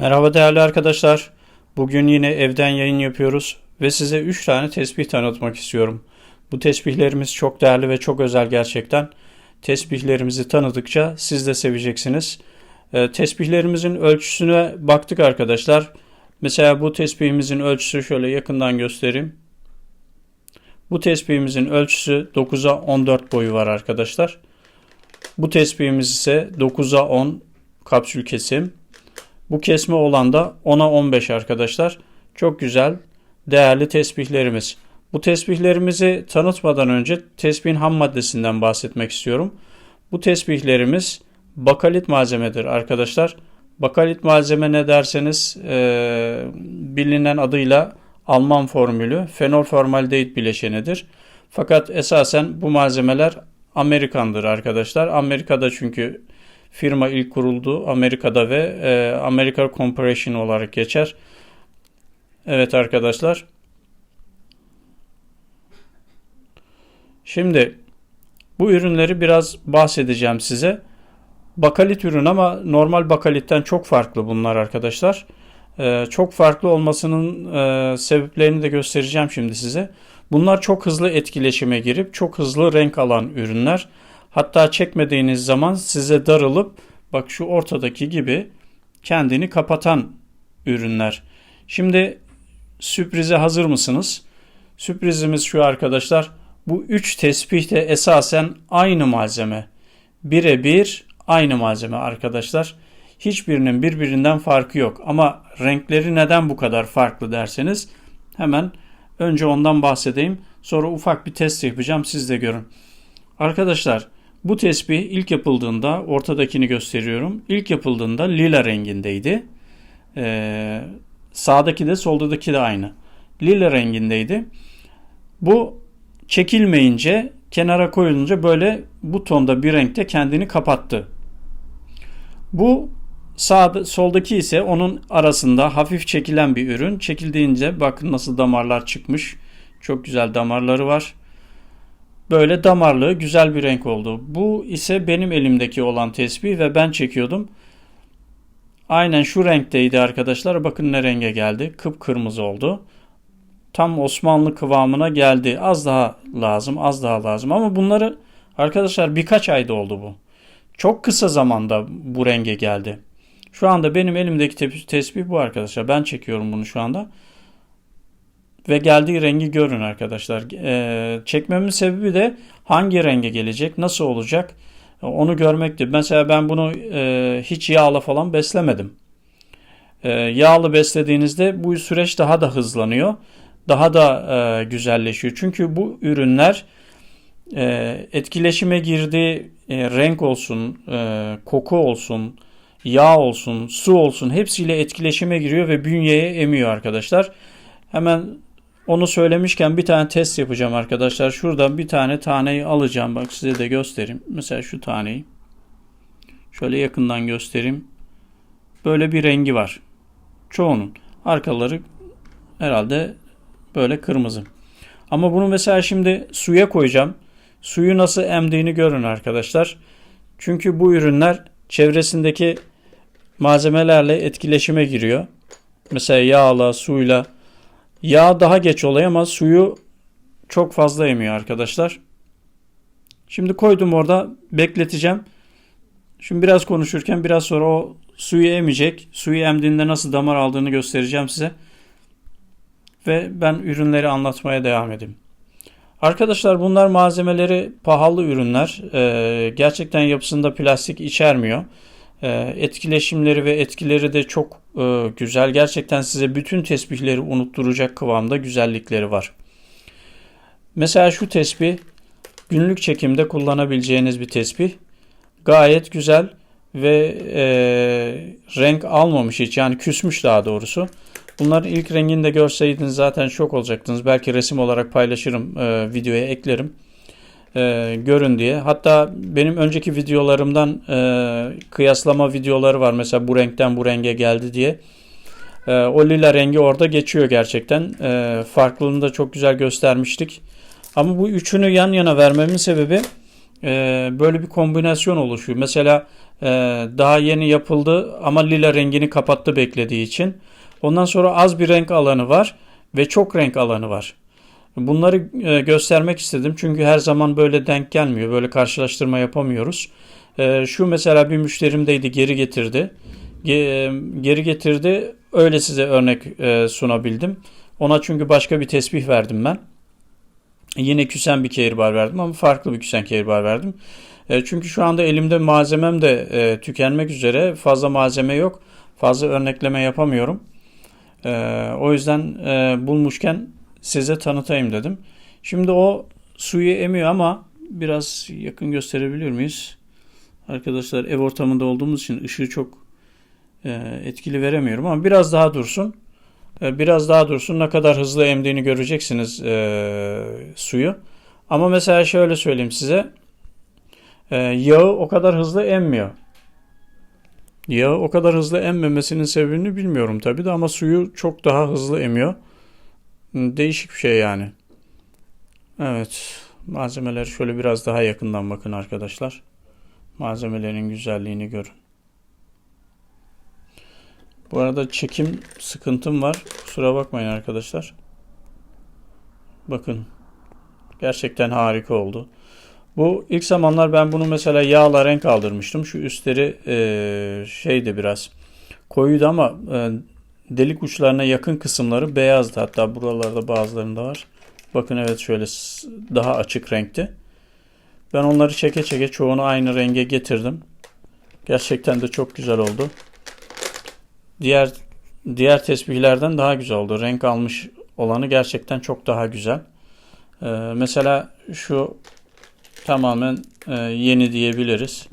Merhaba değerli arkadaşlar. Bugün yine evden yayın yapıyoruz ve size 3 tane tesbih tanıtmak istiyorum. Bu tesbihlerimiz çok değerli ve çok özel gerçekten. Tesbihlerimizi tanıdıkça siz de seveceksiniz. Ee, tesbihlerimizin ölçüsüne baktık arkadaşlar. Mesela bu tesbihimizin ölçüsü şöyle yakından göstereyim. Bu tesbihimizin ölçüsü 9'a 14 boyu var arkadaşlar. Bu tesbihimiz ise 9'a 10 kapsül kesim. Bu kesme olan da 10'a 15 arkadaşlar. Çok güzel, değerli tesbihlerimiz. Bu tesbihlerimizi tanıtmadan önce tesbihin ham maddesinden bahsetmek istiyorum. Bu tesbihlerimiz bakalit malzemedir arkadaşlar. Bakalit malzeme ne derseniz e, bilinen adıyla Alman formülü fenol formaldehit bileşenidir. Fakat esasen bu malzemeler Amerikandır arkadaşlar. Amerika'da çünkü firma ilk kuruldu Amerika'da ve e, America Corporation olarak geçer. Evet arkadaşlar. Şimdi bu ürünleri biraz bahsedeceğim size. Bakalit ürün ama normal bakalitten çok farklı bunlar arkadaşlar. Ee, çok farklı olmasının e, sebeplerini de göstereceğim şimdi size. Bunlar çok hızlı etkileşime girip çok hızlı renk alan ürünler. Hatta çekmediğiniz zaman size darılıp bak şu ortadaki gibi kendini kapatan ürünler. Şimdi sürprize hazır mısınız? Sürprizimiz şu arkadaşlar. Bu üç tespih de esasen aynı malzeme. Birebir aynı malzeme arkadaşlar. Hiçbirinin birbirinden farkı yok. Ama renkleri neden bu kadar farklı derseniz hemen önce ondan bahsedeyim. Sonra ufak bir test yapacağım siz de görün. Arkadaşlar bu tesbih ilk yapıldığında ortadakini gösteriyorum. İlk yapıldığında lila rengindeydi. Ee, sağdaki de soldaki de aynı. Lila rengindeydi. Bu çekilmeyince kenara koyulunca böyle bu tonda bir renkte kendini kapattı. Bu sağda, soldaki ise onun arasında hafif çekilen bir ürün. Çekildiğince bakın nasıl damarlar çıkmış. Çok güzel damarları var. Böyle damarlı güzel bir renk oldu. Bu ise benim elimdeki olan tesbih ve ben çekiyordum. Aynen şu renkteydi arkadaşlar. Bakın ne renge geldi. Kıpkırmızı oldu. Tam Osmanlı kıvamına geldi. Az daha lazım, az daha lazım. Ama bunları arkadaşlar birkaç ayda oldu bu. Çok kısa zamanda bu renge geldi. Şu anda benim elimdeki tesbih bu arkadaşlar. Ben çekiyorum bunu şu anda ve geldiği rengi görün arkadaşlar. E, çekmemin sebebi de hangi renge gelecek, nasıl olacak onu görmekti. Mesela ben bunu e, hiç yağla falan beslemedim. E, yağlı beslediğinizde bu süreç daha da hızlanıyor. Daha da e, güzelleşiyor. Çünkü bu ürünler e, etkileşime girdiği e, renk olsun, e, koku olsun, yağ olsun, su olsun hepsiyle etkileşime giriyor ve bünyeye emiyor arkadaşlar. Hemen onu söylemişken bir tane test yapacağım arkadaşlar. Şuradan bir tane taneyi alacağım. Bak size de göstereyim. Mesela şu taneyi. Şöyle yakından göstereyim. Böyle bir rengi var. Çoğunun. Arkaları herhalde böyle kırmızı. Ama bunu mesela şimdi suya koyacağım. Suyu nasıl emdiğini görün arkadaşlar. Çünkü bu ürünler çevresindeki malzemelerle etkileşime giriyor. Mesela yağla, suyla, Yağ daha geç oluyor ama suyu çok fazla emiyor arkadaşlar. Şimdi koydum orada bekleteceğim. Şimdi biraz konuşurken biraz sonra o suyu emecek. Suyu emdiğinde nasıl damar aldığını göstereceğim size. Ve ben ürünleri anlatmaya devam edeyim. Arkadaşlar bunlar malzemeleri pahalı ürünler. Ee, gerçekten yapısında plastik içermiyor. Ee, etkileşimleri ve etkileri de çok e, güzel. Gerçekten size bütün tesbihleri unutturacak kıvamda güzellikleri var. Mesela şu tesbih günlük çekimde kullanabileceğiniz bir tesbih. Gayet güzel ve e, renk almamış hiç yani küsmüş daha doğrusu. Bunların ilk rengini de görseydiniz zaten şok olacaktınız. Belki resim olarak paylaşırım, e, videoya eklerim e, görün diye. Hatta benim önceki videolarımdan e, kıyaslama videoları var. Mesela bu renkten bu renge geldi diye. E, o lila rengi orada geçiyor gerçekten. E, farklılığını da çok güzel göstermiştik. Ama bu üçünü yan yana vermemin sebebi e, böyle bir kombinasyon oluşuyor. Mesela e, daha yeni yapıldı ama lila rengini kapattı beklediği için. Ondan sonra az bir renk alanı var ve çok renk alanı var. Bunları e, göstermek istedim çünkü her zaman böyle denk gelmiyor. Böyle karşılaştırma yapamıyoruz. E, şu mesela bir müşterimdeydi geri getirdi. Geri getirdi öyle size örnek e, sunabildim. Ona çünkü başka bir tesbih verdim ben. Yine küsen bir kehribar verdim ama farklı bir küsen kehribar verdim. Çünkü şu anda elimde malzemem de tükenmek üzere. Fazla malzeme yok. Fazla örnekleme yapamıyorum. O yüzden bulmuşken size tanıtayım dedim. Şimdi o suyu emiyor ama biraz yakın gösterebilir miyiz? Arkadaşlar ev ortamında olduğumuz için ışığı çok e, etkili veremiyorum ama biraz daha dursun. E, biraz daha dursun ne kadar hızlı emdiğini göreceksiniz e, suyu. Ama mesela şöyle söyleyeyim size. E, yağı o kadar hızlı emmiyor. Yağı o kadar hızlı emmemesinin sebebini bilmiyorum tabi de ama suyu çok daha hızlı emiyor. Değişik bir şey yani. Evet. Malzemeleri şöyle biraz daha yakından bakın arkadaşlar. Malzemelerin güzelliğini görün. Bu arada çekim sıkıntım var. Kusura bakmayın arkadaşlar. Bakın. Gerçekten harika oldu. Bu ilk zamanlar ben bunu mesela yağla renk aldırmıştım. Şu üstleri e, şeydi biraz koyuydu ama e, delik uçlarına yakın kısımları beyazdı. Hatta buralarda bazılarında var. Bakın evet şöyle daha açık renkti. Ben onları çeke çeke çoğunu aynı renge getirdim. Gerçekten de çok güzel oldu. Diğer diğer tesbihlerden daha güzel oldu. Renk almış olanı gerçekten çok daha güzel. Ee, mesela şu tamamen e, yeni diyebiliriz.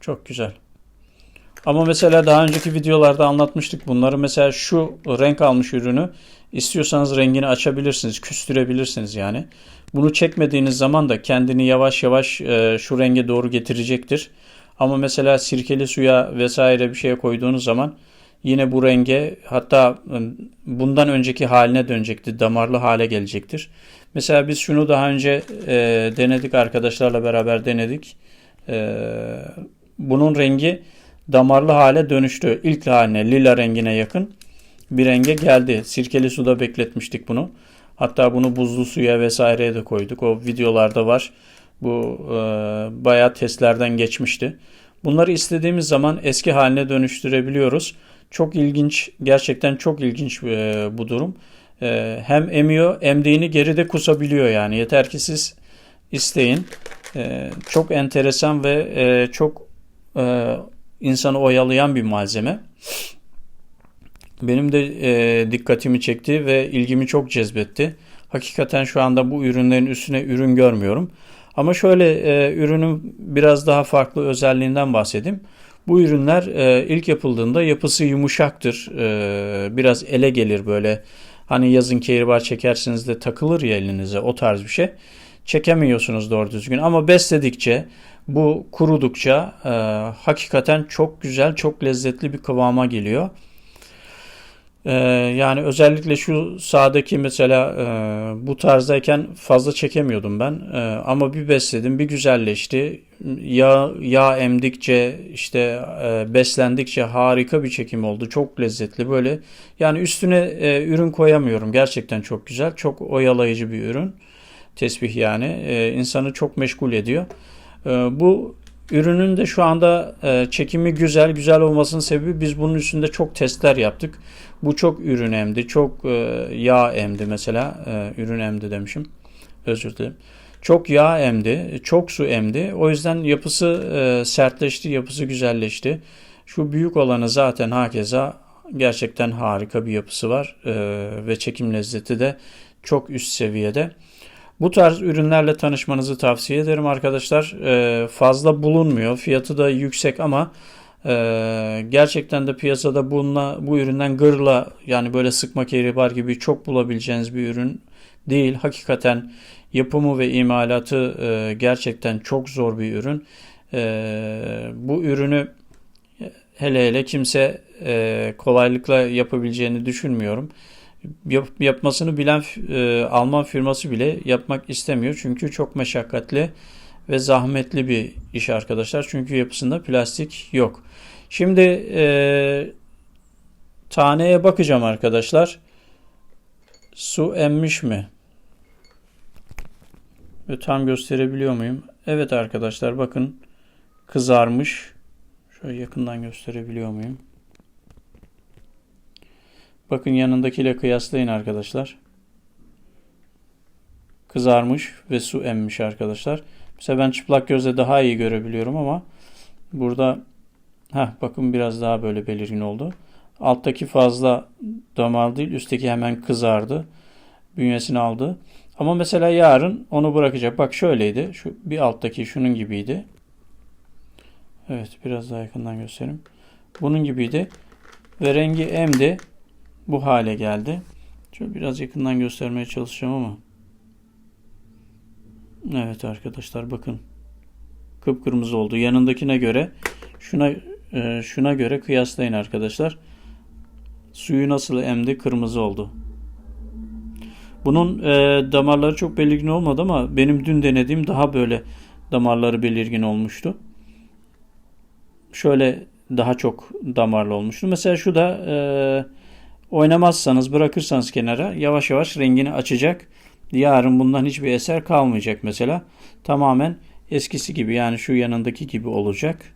Çok güzel. Ama mesela daha önceki videolarda anlatmıştık bunları. Mesela şu renk almış ürünü istiyorsanız rengini açabilirsiniz, küstürebilirsiniz yani. Bunu çekmediğiniz zaman da kendini yavaş yavaş e, şu renge doğru getirecektir. Ama mesela sirkeli suya vesaire bir şeye koyduğunuz zaman yine bu renge hatta e, bundan önceki haline dönecektir. Damarlı hale gelecektir. Mesela biz şunu daha önce e, denedik arkadaşlarla beraber denedik. E, bunun rengi damarlı hale dönüştü. İlk haline lila rengine yakın bir renge geldi. Sirkeli suda bekletmiştik bunu. Hatta bunu buzlu suya vesaireye de koyduk. O videolarda var. Bu e, bayağı testlerden geçmişti. Bunları istediğimiz zaman eski haline dönüştürebiliyoruz. Çok ilginç, gerçekten çok ilginç e, bu durum. E, hem emiyor, emdiğini geride kusabiliyor yani. Yeter ki siz isteyin. E, çok enteresan ve e, çok e, insanı oyalayan bir malzeme. Benim de e, dikkatimi çekti ve ilgimi çok cezbetti. Hakikaten şu anda bu ürünlerin üstüne ürün görmüyorum. Ama şöyle e, ürünün biraz daha farklı özelliğinden bahsedeyim. Bu ürünler e, ilk yapıldığında yapısı yumuşaktır. E, biraz ele gelir böyle. Hani yazın kehribar çekersiniz de takılır ya elinize o tarz bir şey. Çekemiyorsunuz doğru düzgün ama besledikçe bu kurudukça e, hakikaten çok güzel, çok lezzetli bir kıvama geliyor. E, yani özellikle şu sağdaki mesela e, bu tarzdayken fazla çekemiyordum ben. E, ama bir besledim, bir güzelleşti. Yağ, yağ emdikçe, işte beslendikçe harika bir çekim oldu. Çok lezzetli böyle. Yani üstüne ürün koyamıyorum. Gerçekten çok güzel, çok oyalayıcı bir ürün. Tesbih yani. E, insanı çok meşgul ediyor. Ee, bu ürünün de şu anda e, çekimi güzel. Güzel olmasının sebebi biz bunun üstünde çok testler yaptık. Bu çok ürün emdi. Çok e, yağ emdi mesela. E, ürün emdi demişim. Özür dilerim. Çok yağ emdi. Çok su emdi. O yüzden yapısı sertleşti. Yapısı güzelleşti. Şu büyük olanı zaten hakeza gerçekten harika bir yapısı var. Ve çekim lezzeti de çok üst seviyede. Bu tarz ürünlerle tanışmanızı tavsiye ederim arkadaşlar. Ee, fazla bulunmuyor. Fiyatı da yüksek ama e, gerçekten de piyasada bununla, bu üründen gırla yani böyle sıkma kehribar gibi çok bulabileceğiniz bir ürün değil. Hakikaten yapımı ve imalatı e, gerçekten çok zor bir ürün. E, bu ürünü hele hele kimse kolaylıkla yapabileceğini düşünmüyorum. Yap, yapmasını bilen e, Alman firması bile yapmak istemiyor. Çünkü çok meşakkatli ve zahmetli bir iş arkadaşlar. Çünkü yapısında plastik yok. Şimdi e, taneye bakacağım arkadaşlar. Su emmiş mi? Ve tam gösterebiliyor muyum? Evet arkadaşlar bakın kızarmış. Şöyle yakından gösterebiliyor muyum? Bakın yanındakiyle kıyaslayın arkadaşlar. Kızarmış ve su emmiş arkadaşlar. Mesela ben çıplak gözle daha iyi görebiliyorum ama burada ha bakın biraz daha böyle belirgin oldu. Alttaki fazla damar değil, üstteki hemen kızardı. Bünyesini aldı. Ama mesela yarın onu bırakacak. Bak şöyleydi. Şu bir alttaki şunun gibiydi. Evet, biraz daha yakından göstereyim. Bunun gibiydi. Ve rengi emdi. Bu hale geldi. Şöyle biraz yakından göstermeye çalışacağım ama. Evet arkadaşlar bakın. Kıpkırmızı oldu. Yanındakine göre şuna e, şuna göre kıyaslayın arkadaşlar. Suyu nasıl emdi? Kırmızı oldu. Bunun e, damarları çok belirgin olmadı ama benim dün denediğim daha böyle damarları belirgin olmuştu. Şöyle daha çok damarlı olmuştu. Mesela şu da e, oynamazsanız bırakırsanız kenara yavaş yavaş rengini açacak. Yarın bundan hiçbir eser kalmayacak mesela. Tamamen eskisi gibi yani şu yanındaki gibi olacak.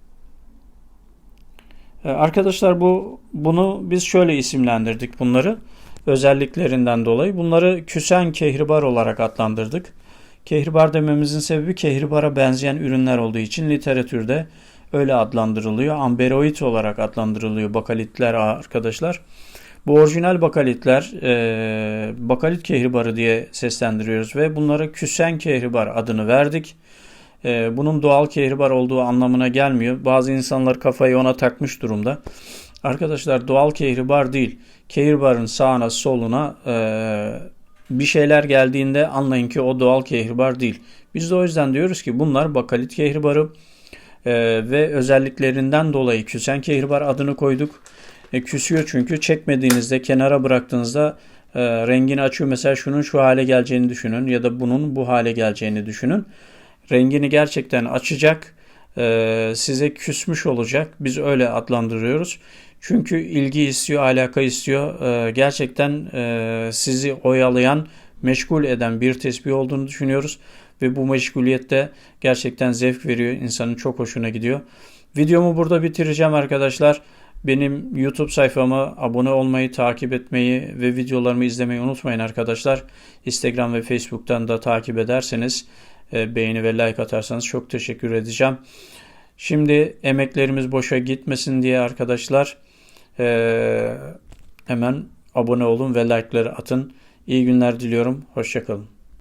E, arkadaşlar bu bunu biz şöyle isimlendirdik bunları özelliklerinden dolayı. Bunları küsen kehribar olarak adlandırdık. Kehribar dememizin sebebi kehribara benzeyen ürünler olduğu için literatürde öyle adlandırılıyor. Amberoid olarak adlandırılıyor bakalitler arkadaşlar. Bu orijinal bakalitler e, bakalit kehribarı diye seslendiriyoruz ve bunlara küsen kehribar adını verdik. E, bunun doğal kehribar olduğu anlamına gelmiyor. Bazı insanlar kafayı ona takmış durumda. Arkadaşlar doğal kehribar değil. Kehribarın sağına soluna e, bir şeyler geldiğinde anlayın ki o doğal kehribar değil. Biz de o yüzden diyoruz ki bunlar bakalit kehribarı e, ve özelliklerinden dolayı küsen kehribar adını koyduk. E, küsüyor çünkü çekmediğinizde kenara bıraktığınızda e, rengini açıyor. Mesela şunun şu hale geleceğini düşünün ya da bunun bu hale geleceğini düşünün. Rengini gerçekten açacak e, size küsmüş olacak. Biz öyle adlandırıyoruz. Çünkü ilgi istiyor, alaka istiyor. E, gerçekten e, sizi oyalayan, meşgul eden bir tesbih olduğunu düşünüyoruz. Ve bu meşguliyette gerçekten zevk veriyor. İnsanın çok hoşuna gidiyor. Videomu burada bitireceğim arkadaşlar. Benim YouTube sayfama abone olmayı, takip etmeyi ve videolarımı izlemeyi unutmayın arkadaşlar. Instagram ve Facebook'tan da takip ederseniz e, beğeni ve like atarsanız çok teşekkür edeceğim. Şimdi emeklerimiz boşa gitmesin diye arkadaşlar e, hemen abone olun ve like'ları atın. İyi günler diliyorum. Hoşçakalın.